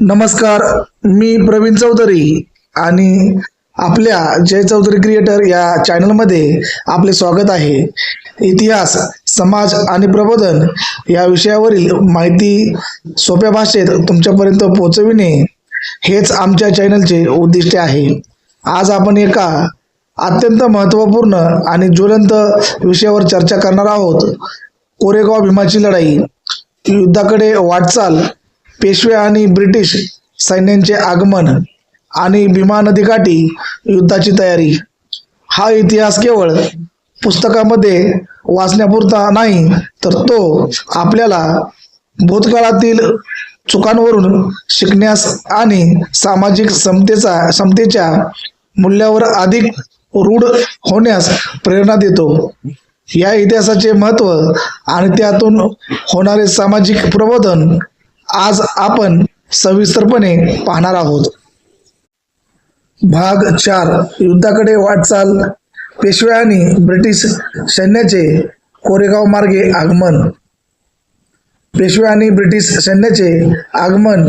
नमस्कार मी प्रवीण चौधरी आणि आपल्या जय चौधरी क्रिएटर या चॅनलमध्ये आपले स्वागत आहे. इतिहास समाज आणि प्रबोधन या विषयावरील माहिती सोप्या भाषेत तुमच्यापर्यंत पोहोचविणे हेच आमच्या चॅनलचे उद्दिष्ट आहे. आज आपण एका अत्यंत महत्त्वपूर्ण आणि ज्वलंत विषयावर चर्चा करणार आहोत. कोरेगाव भीमाची लढाई युद्धाकडे वाटचाल पेशवे आणि ब्रिटिश सैन्यांचे आगमन आणि भीमा नदीकाठी युद्धाची तयारी. हा इतिहास केवळ पुस्तकामध्ये वाचण्यापुरता नाही तर तो आपल्याला भूतकाळातील चुकांवरून शिकण्यास आणि सामाजिक समतेचा समतेच्या मूल्यावर अधिक रूढ होण्यास प्रेरणा देतो. या इतिहासाचे महत्त्व आणि त्यातून होणारे सामाजिक प्रबोधन आज आपण सविस्तरपणे पाहणार आहोत. भाग चार युद्धाकडे वाटचाल. पेशवे आणि ब्रिटिश सैन्याचे कोरेगाव मार्गे आगमन. पेशवे आणि ब्रिटिश सैन्याचे आगमन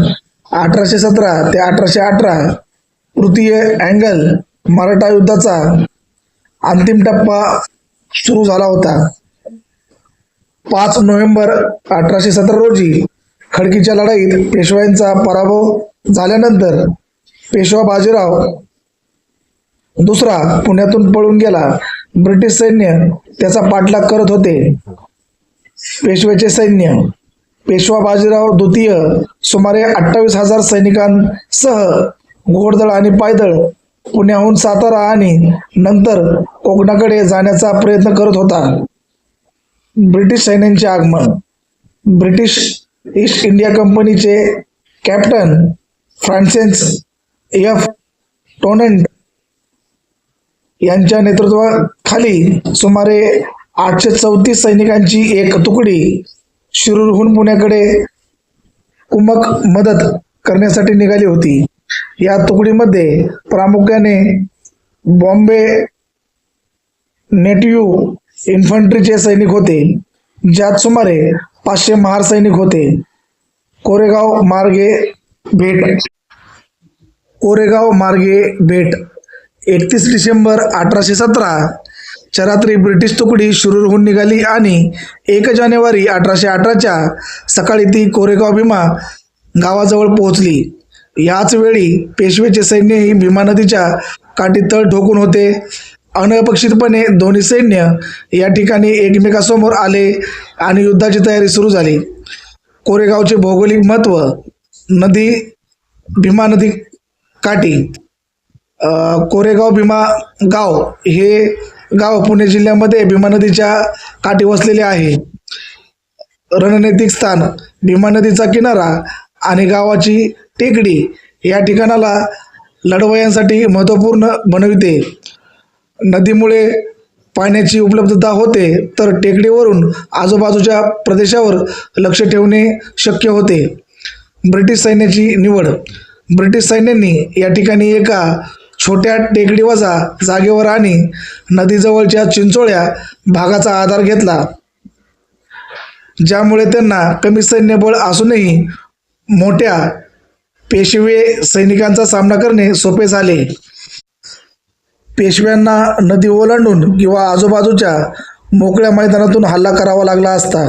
अठराशे सतरा ते अठराशे अठरा. तृतीय अँगल मराठा युद्धाचा अंतिम टप्पा सुरू झाला होता. पाच नोव्हेंबर अठराशे सतरा रोजी खडकीच्या लढाईत पेशव्यांचा पराभव झाल्यानंतर पेशवा बाजीराव दुसरा पुण्यातून पळून गेला. ब्रिटिश सैन्य त्याचा पाठलाग करत होते. पेशव्याचे सैन्य पेशवा बाजीराव द्वितीय सुमारे अठ्ठावीस हजार सैनिकांसह घोडदळ आणि पायदळ पुण्याहून सातारा आणि नंतर कोकणाकडे जाण्याचा प्रयत्न करत होता. ब्रिटिश सैन्यांचे आगमन ब्रिटिश ईस्ट इंडिया कंपनीचे कॅप्टन फ्रान्सेन्स एफ टोनंट यांच्या नेतृत्वाखाली सुमारे आठशे चौतीस सैनिकांची एक तुकडी शिरूरहून पुण्याकडे कुमक मदत करण्यासाठी निघाली होती. या तुकडीमध्ये प्रामुख्याने बॉम्बे नेटिव्ह इन्फंट्रीचे सैनिक होते. ज्यात सुमारे पाचशे महार सैनिक होते. कोरेगाव मार्गे भेट. कोरेगाव मार्गे भेट. एकतीस डिसेंबर अठराशे सतरा रात्री ब्रिटिश तुकडी शिरूरहून निघाली आणि एक जानेवारी अठराशे अठराच्या सकाळी ती कोरेगाव भीमा गावाजवळ पोहोचली. याच वेळी पेशवेचे सैन्यही भीमा नदीच्या काठी तळ ठोकून होते. अनपेक्षितपणे दोन्ही सैन्य या ठिकाणी एकमेकासमोर आले आणि युद्धाची तयारी सुरू झाली. कोरेगावचे भौगोलिक महत्त्व नदी भीमा नदी काठी कोरेगाव भीमा गाव हे गाव पुणे जिल्ह्यामध्ये भीमा नदीच्या काठी वसलेले आहे. रणनैतिक स्थान भीमा नदीचा किनारा आणि गावाची टेकडी या ठिकाणाला लढवयांसाठी महत्त्वपूर्ण बनविते. नदीमुळे पाण्याची उपलब्धता होते तर टेकडीवरून आजूबाजूच्या प्रदेशावर लक्ष ठेवणे शक्य होते. ब्रिटिश सैन्याची निवड. ब्रिटिश सैन्यांनी या ठिकाणी एका छोट्या टेकडीवजा जागेवर आणि नदीजवळच्या चिंचोळ्या भागाचा आधार घेतला. ज्यामुळे त्यांना कमी सैन्यबळ असूनही मोठ्या पेशवे सैनिकांचा सामना करणे सोपे झाले. पेशव्यांना नदी ओलांडून किंवा आजूबाजूच्या मोकळ्या मैदानातून हल्ला करावा लागला असता.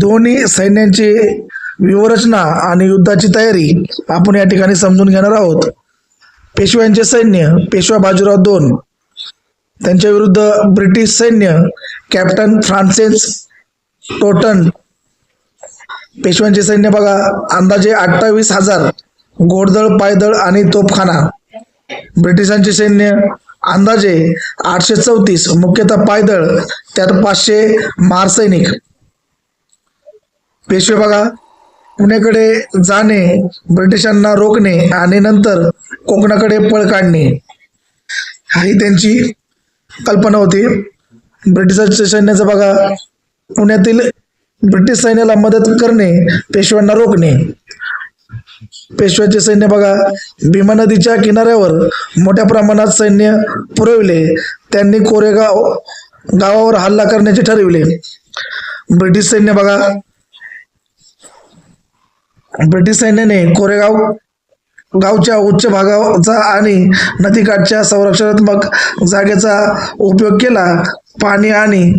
दोन्ही सैन्यांची व्यूहरचना आणि युद्धाची तयारी आपण या ठिकाणी समजून घेणार आहोत. पेशव्यांचे सैन्य पेशवा बाजीराव दोन. त्यांच्या विरुद्ध ब्रिटिश सैन्य कॅप्टन फ्रान्सिस टोटन. पेशव्यांचे सैन्य बघा अंदाजे अठ्ठावीस हजार घोडदळ पायदळ आणि तोफखाना. ब्रिटिशांचे सैन्य अंदाजे आठशे चौतीस मुख्यतः पायदळ त्यात पाचशे महार सैनिक. पेशवे बघा पुण्याकडे जाणे ब्रिटिशांना रोखणे आणि नंतर कोकणाकडे पळ काढणे. ही त्यांची कल्पना होती. ब्रिटिशांच्या सैन्याचं बघा पुण्यातील ब्रिटिश सैन्याला मदत करणे पेशव्यांना रोखणे. पेशव्याचे सैन्य बघा. भीमा नदीच्या किनाऱ्यावर मोठ्या प्रमाणात सैन्य पुरविले. त्यांनी कोरेगाव गावावर हल्ला करण्याचे ठरविले. ब्रिटिश सैन्य बघा. ब्रिटिश सैन्याने कोरेगाव गावच्या उच्च भागाचा आणि नदीकाठच्या संरक्षणात्मक जागेचा उपयोग केला. पाणी आणि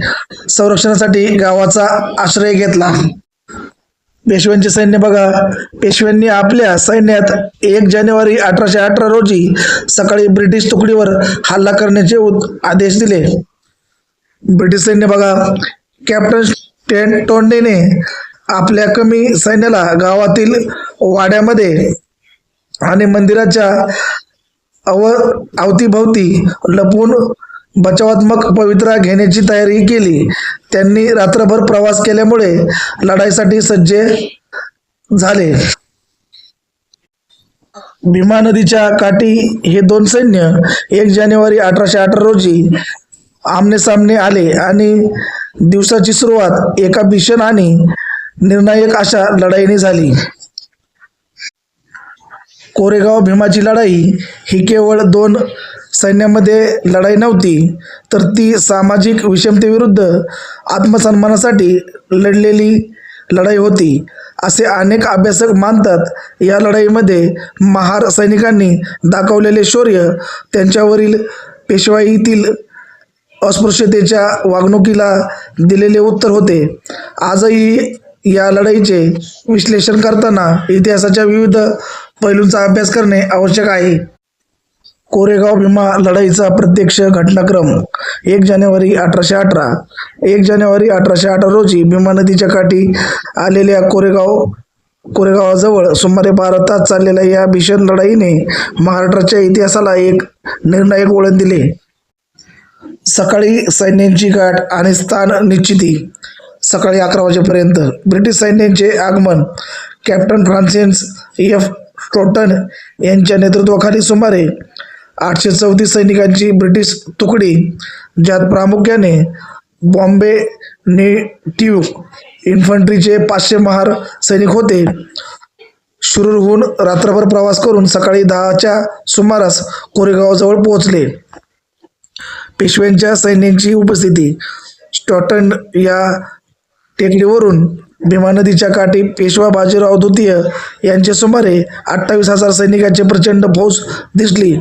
संरक्षणासाठी गावाचा आश्रय घेतला. पेशव्यांचे सैन्य बघा. पेशव्यांनी आपल्या सैन्यात एक जानेवारी अठराशे अठरा रोजी सकाळी ब्रिटिश तुकडीवर हल्ला करण्याचे आदेश दिले. ब्रिटिश सैन्य बघा. कॅप्टन टेन टोंडेने आपल्या कमी सैन्याला गावातील वाड्यामध्ये आणि मंदिराच्या अव अवतीभवती लपून बचावात्मक पवित्रा घेण्याची तयारी केली. त्यांनी रात्रभर प्रवास केल्यामुळे लढाईसाठी सज्ज झाले. भीमा नदीच्या काठी हे दोन सैन्य एक जानेवारी अठराशे अठरा रोजी आमने सामने आले आणि दिवसाची सुरुवात एका भीषण आणि निर्णायक अशा लढाईने झाली. कोरेगाव भीमाची लढाई ही केवळ दोन सैन्यामध्ये लढाई नव्हती तर ती सामाजिक विषमतेविरुद्ध आत्मसन्मानासाठी लढलेली लढाई होती असे अनेक अभ्यासक मानतात. या लढाईमध्ये महार सैनिकांनी दाखवलेले शौर्य त्यांच्यावरील पेशवाईतील अस्पृश्यतेच्या वागणुकीला दिलेले उत्तर होते. आजही या लढाईचे विश्लेषण करताना इतिहासाच्या विविध पैलूंचा अभ्यास करणे आवश्यक आहे. कोरेगाव भीमा लढाईचा प्रत्यक्ष घटनाक्रम. एक जानेवारी अठराशे अठरा. एक जानेवारी अठराशे अठरा रोजी भीमा नदीच्या काठी आलेल्या कोरेगाव कोरेगावाजवळ सुमारे बारा तास चाललेल्या या भीषण लढाईने महाराष्ट्राच्या इतिहासाला एक निर्णायक वळण दिले. सकाळी सैन्यांची गाठ आणि स्थान निश्चिती. सकाळी अकरा वाजेपर्यंत ब्रिटिश सैन्यांचे आगमन. Captain Francis F. स्टोटन यांच्या नेतृत्वाखाली सुमारे आठशे चौतीस सैनिकांची ब्रिटिश तुकडी ज्यात प्रामुख्याने बॉम्बे नेटिव्ह इन्फंट्रीचे पाचशे महार सैनिक होते. शिरूरहून रात्रभर प्रवास करून सकाळी दहाच्या सुमारास कोरेगावजवळ पोहोचले. पेशव्यांच्या सैन्यांची उपस्थिती स्टॉटन या टेकडीवरून भीमा नदीच्या काठी पेशवा बाजीराव द्वितीय यांचे सुमारे अठ्ठावीस हजार सैनिकांचे प्रचंड फौज दिसली.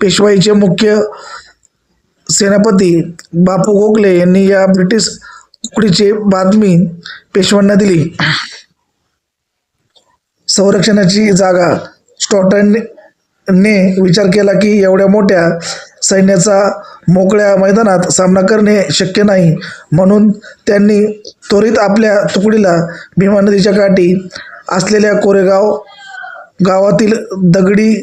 पेशवाईचे मुख्य सेनापती बापू गोखले यांनी या ब्रिटिश तुकडीची बातमी पेशव्यांना दिली. संरक्षणाची जागा स्टॉटनने विचार केला की एवढ्या मोठ्या सैन्याचा मोकळ्या मैदानात सामना करणे शक्य नाही म्हणून त्यांनी त्वरित आपल्या तुकडीला भीमा नदीच्या काठी असलेल्या कोरेगाव गावातील दगडी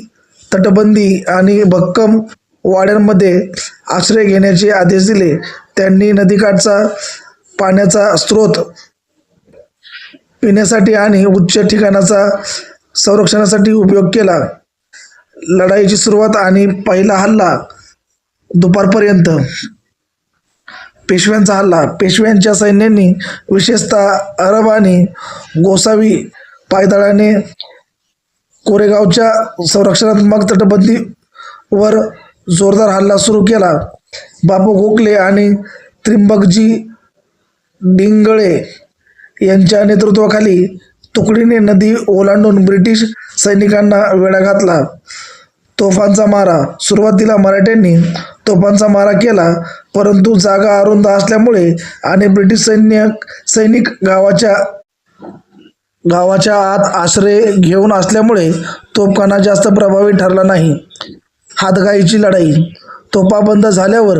तटबंदी आणि भक्कम वाड्यांमध्ये आश्रय घेण्याचे आदेश दिले. त्यांनी नदीकाठचा पाण्याचा स्रोत पिण्यासाठी आणि उच्च ठिकाणाचा संरक्षणासाठी उपयोग केला. लढाईची सुरुवात आणि पहिला हल्ला दुपारपर्यंत. पेशव्यांचा हल्ला. पेशव्यांच्या सैन्यांनी विशेषतः अरब आणि गोसावी पायदळाने कोरेगावच्या संरक्षणात्मक तटबंदीवर जोरदार हल्ला सुरू केला. बापू गोखले आणि त्रिंबकजी डिंगळे यांच्या नेतृत्वाखाली तुकडीने नदी ओलांडून ब्रिटिश सैनिकांना वेढा घातला. तोफांचा मारा. सुरुवातीला मराठ्यांनी तोफांचा मारा केला परंतु जागा अरुंद असल्यामुळे आणि ब्रिटिश सैन्य सैनिक गावाच्या गावाच्या आत आश्रय घेऊन असल्यामुळे तोफखाना जास्त प्रभावी ठरला नाही. हातगाईची लढाई तोफा बंद झाल्यावर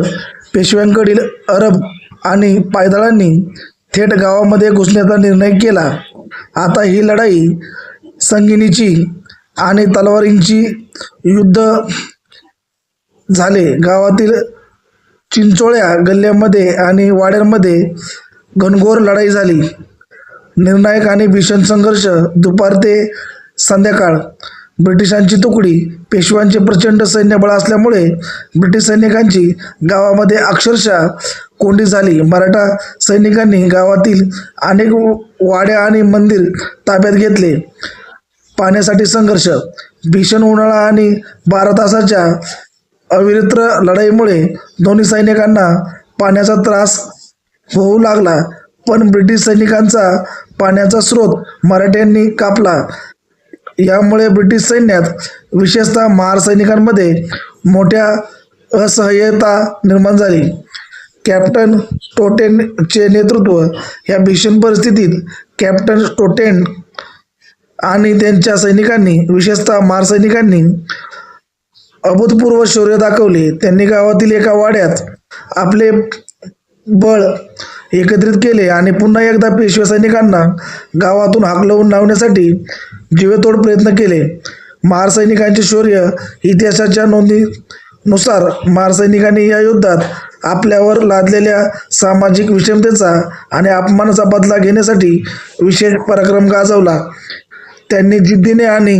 पेशव्यांकडील अरब आणि पायदळांनी थेट गावामध्ये घुसण्याचा निर्णय केला. आता ही लढाई संगिनीची आणि तलवारींची युद्ध झाले. गावातील चिंचोळ्या गल्ल्यामध्ये आणि वाड्यांमध्ये घनघोर लढाई झाली. निर्णायक आणि भीषण संघर्ष दुपार ते संध्याकाळ. ब्रिटिशांची तुकडी पेशव्यांचे प्रचंड सैन्यबळ असल्यामुळे ब्रिटिश सैनिकांची गावामध्ये अक्षरशः कोंडी झाली. मराठा सैनिकांनी गावातील अनेक वाड्या आणि मंदिर ताब्यात घेतले. पाण्यासाठी संघर्ष. भीषण उन्हाळा आणि बारा तासाच्या अविरत्र लढाईमुळे दोन्ही सैनिकांना पाण्याचा त्रास होऊ लागला पण ब्रिटिश सैनिकांचा पाण्याचा स्रोत मराठ्यांनी कापला. यामुळे ब्रिटिश सैन्यात विशेषतः महार सैनिकांमध्ये मोठ्या असह्यता निर्माण झाली. कॅप्टन टोटेनचे नेतृत्व या भीषण परिस्थितीत कॅप्टन टोटेन आणि त्यांच्या सैनिकांनी विशेषतः महार सैनिकांनी अभूतपूर्व शौर्य दाखवले. त्यांनी गावातील एका वाड्यात आपले बळ एकत्रित केले आणि पुन्हा एकदा पेशवे सैनिकांना गावातून हाकलवून लावण्यासाठी जीवेतोड प्रयत्न केले. महार सैनिकांचे शौर्य इतिहासाच्या नोंदीनुसार महार सैनिकांनी या युद्धात आपल्यावर लादलेल्या सामाजिक विषमतेचा आणि अपमानाचा बदला घेण्यासाठी विशेष पराक्रम गाजवला. त्यांनी जिद्दीने आणि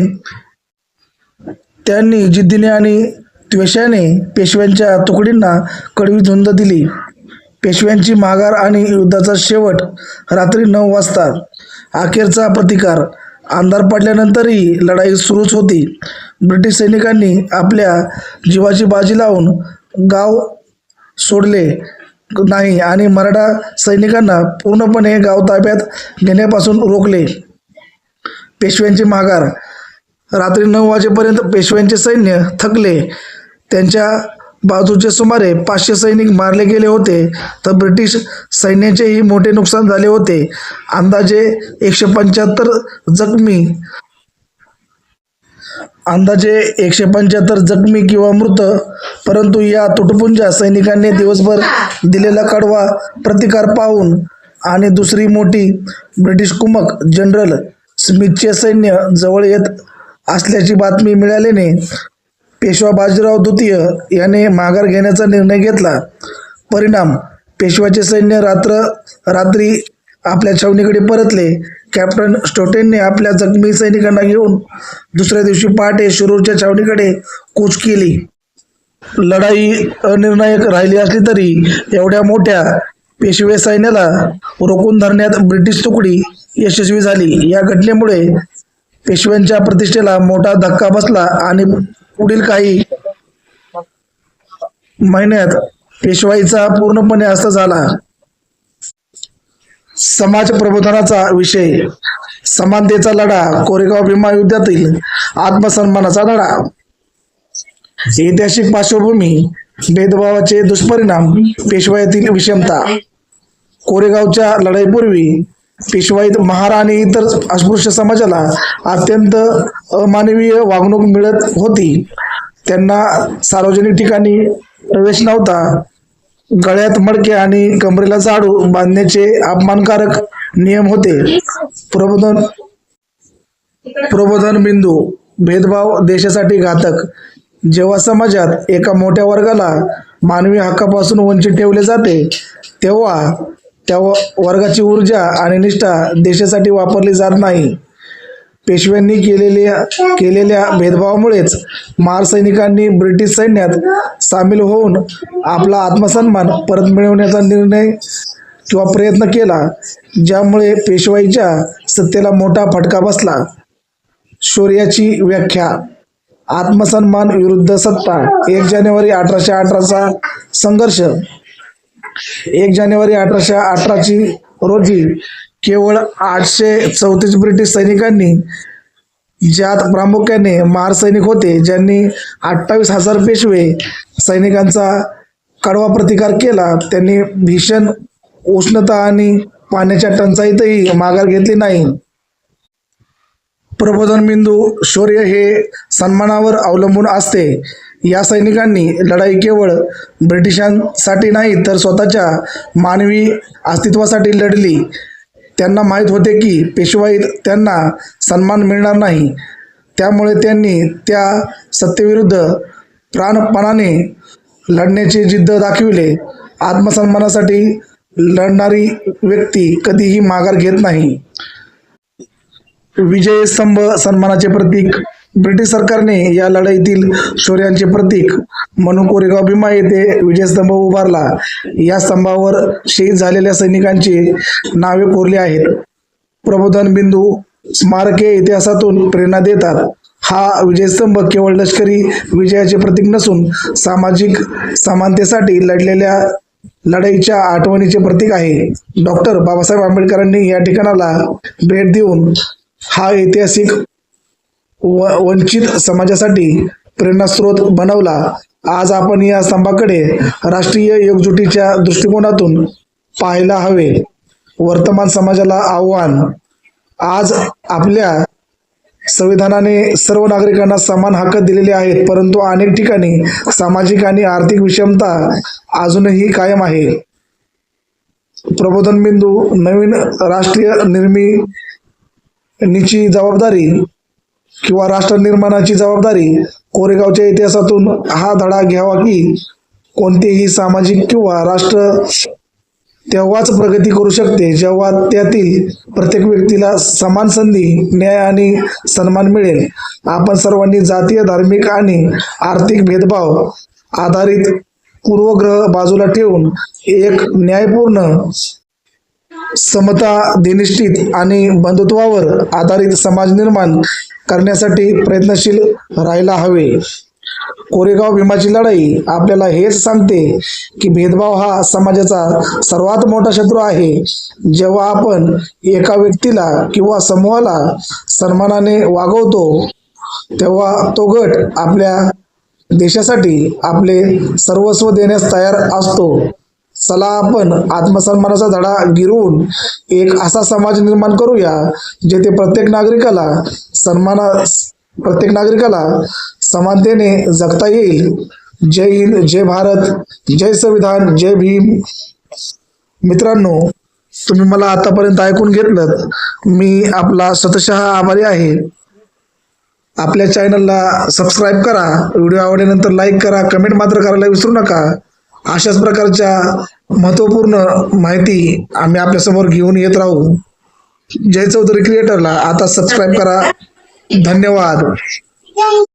त्यांनी जिद्दीने आणि त्वेषाने पेशव्यांच्या तुकडींना कडवी झुंज दिली. पेशव्यांची माघार आणि युद्धाचा शेवट रात्री नऊ वाजता. अखेरचा प्रतिकार. अंधार पडल्यानंतरही लढाई सुरूच होती. ब्रिटिश सैनिकांनी आपल्या जीवाची बाजी लावून गाव सोडले नाही आणि मराठा सैनिकांना पूर्णपणे गाव ताब्यात घेण्यापासून रोखले. पेशव्यांची माघार. रात्री नऊ वाजेपर्यंत पेशव्यांचे सैन्य थकले. त्यांच्या बाजूचे सुमारे पाचशे सैनिक मारले गेले होते. तर ब्रिटिश सैन्याचेही मोठे नुकसान झाले होते. अंदाजे एकशे पंच्याहत्तर जखमी अंदाजे एकशे पंच्याहत्तर जखमी किंवा मृत. परंतु या तुटपुंजा सैनिकांनी दिवसभर दिलेला कडवा प्रतिकार पाहून आणि दुसरी मोठी ब्रिटिश कुमक जनरल स्मिथचे सैन्य जवळ येत असल्याची बातमी मिळाल्याने पेशवा बाजीराव द्वितीय याने माघार घेण्याचा निर्णय घेतला. परिणाम पेशवाचे सैन्य रात्र रात्री आपल्या छावणीकडे परतले. कॅप्टन स्टोटेनने आपल्या जखमी सैनिकांना घेऊन दुसऱ्या दिवशी पहाटे शिरूरच्या छावणीकडे कूच केली. लढाई अनिर्णायक राहिली असली तरी एवढ्या मोठ्या पेशवे सैन्याला रोखून धरण्यात ब्रिटिश तुकडी यशस्वी झाली. या घटनेमुळे पेशव्यांच्या प्रतिष्ठेला मोठा धक्का बसला आणि पुढील काही महिन्यात पेशवाईचा पूर्णपणे अस्त झाला. समाज प्रबोधनाचा विषय समानतेचा लढा कोरेगाव भीमा युद्धातील आत्मसन्मानाचा लढा ऐतिहासिक पार्श्वभूमी भेदभावाचे दुष्परिणाम पेशवाईतील विषमता. कोरेगावच्या लढाईपूर्वी पेशवाई महाराणी इतर अस्पृश्य समाजाला अत्यंत अमानवीय वागणूक मिळत होती. त्यांना सार्वजनिक ठिकाणी प्रवेश नव्हता. गळ्यात मडके आणि कमरेला झाडू बांधण्याचे अपमानकारक नियम होते. प्रबोधन प्रबोधन बिंदू भेदभाव देशासाठी घातक. जेव्हा समाजात एका मोठ्या वर्गाला मानवी हक्कापासून वंचित ठेवले जाते तेव्हा त्या व- वर्गाची ऊर्जा आणि निष्ठा देशासाठी वापरली जात नाही. पेशव्यांनी केलेल्या केलेल्या भेदभावामुळेच महार सैनिकांनी ब्रिटिश सैन्यात सामील होऊन आपला आत्मसन्मान परत मिळवण्याचा निर्णय किंवा प्रयत्न केला ज्यामुळे पेशवाईच्या सत्तेला मोठा फटका बसला. शौर्याची व्याख्या. आत्मसन्मान विरुद्ध सत्ता. एक जानेवारी अठराशे अठराचा संघर्ष. एक जानेवारी अठराशे अठराची रोजी केवळ आठशे चौतीस ब्रिटिश सैनिकांनी ज्यात प्रामुख्याने मार सैनिक होते ज्यांनी अठ्ठावीस हजार पेशवे सैनिकांचा कडवा प्रतिकार केला. त्यांनी भीषण उष्णता आणि पाण्याच्या टंचाईतही माघार घेतली नाही. प्रबोधन बिंदू शौर्य हे सन्मानावर अवलंबून असते. या सैनिकांनी लढाई केवळ ब्रिटिशांसाठी नाही तर स्वतःच्या मानवी अस्तित्वासाठी लढली. त्यांना माहीत होते की पेशवाईत त्यांना सन्मान मिळणार नाही. त्यामुळे त्यांनी त्या सत्तेविरुद्ध प्राणपणाने लढण्याची जिद्द दाखविले. आत्मसन्मानासाठी लढणारी व्यक्ती कधीही माघार घेत नाही. विजय स्तंभ सन्मानाचे प्रतीक ब्रिटिश सरकारने या लढाईतील शौर्यांचे प्रतीक म्हणून कोरेगाव भीमा येथे विजयस्तंभ उभारला. या स्तंभावर शहीद झालेल्या सैनिकांची नावे कोरली आहेत. प्रबोधन बिंदू स्मारके इतिहासातून प्रेरणा देतात. हा विजयस्तंभ केवळ लष्करी विजयाचे प्रतीक नसून सामाजिक समानतेसाठी लढलेल्या लढाईच्या आठवणीचे प्रतीक आहे. डॉक्टर बाबासाहेब आंबेडकरांनी या ठिकाणाला भेट देऊन हा ऐतिहासिक व वंचित समाजासाठी प्रेरणास्रोत बनवला. आज आपण या स्तंभाकडे राष्ट्रीय एकजुटीच्या दृष्टिकोनातून पाहायला हवे. वर्तमान समाजाला आव्हान. आज आपल्या संविधानाने सर्व नागरिकांना समान हक्क दिलेले आहेत परंतु अनेक ठिकाणी सामाजिक आणि आर्थिक विषमता अजूनही कायम आहे. प्रबोधन बिंदू नवीन राष्ट्रीय निर्मितीची जबाबदारी किंवा राष्ट्र निर्माणाची जबाबदारी कोरेगावच्या इतिहासातून हा धडा घ्यावा की कोणतेही सामाजिक किंवा राष्ट्र तेव्हाच प्रगती करू शकते जेव्हा त्यातील प्रत्येक व्यक्तीला समान संधी न्याय आणि सन्मान मिळेल. आपण सर्वांनी जातीय धार्मिक आणि आर्थिक भेदभाव आधारित पूर्वग्रह बाजूला ठेवून एक न्यायपूर्ण समता दिनिष्ठित आणि बंधुत्वावर आधारित समाज निर्माण करण्यासाठी प्रयत्नशील राहायला हवे. कोरेगाव भीमाची लढाई आपल्याला हेच सांगते की भेदभाव हा समाजाचा सर्वात मोठा शत्रू आहे. जेव्हा आपण एका व्यक्तीला किंवा समूहाला सन्मानाने वागवतो तेव्हा तो गट आपल्या देशासाठी आपले सर्वस्व देण्यास तयार असतो. चला आपण आत्मसन्मानाचा धडा गिरवून एक असा समाज निर्माण करूया जेथे प्रत्येक नागरिकाला सन्माना प्रत्येक नागरिकाला समानतेने जगता येईल. जय हिंद जय भारत जय संविधान जय भीम. मित्रांनो तुम्ही मला आतापर्यंत ऐकून घेतलं मी आपला स्वतशः आभारी आहे. आपल्या चॅनलला सबस्क्राईब करा व्हिडिओ आवडल्यानंतर लाईक करा कमेंट मात्र करायला विसरू नका. अशाच प्रकारच्या महत्त्वपूर्ण माहिती आम्ही आपल्यासमोर घेऊन येत राहू. जय चौधरी क्रिएटरला आता सबस्क्राईब करा. धन्यवाद.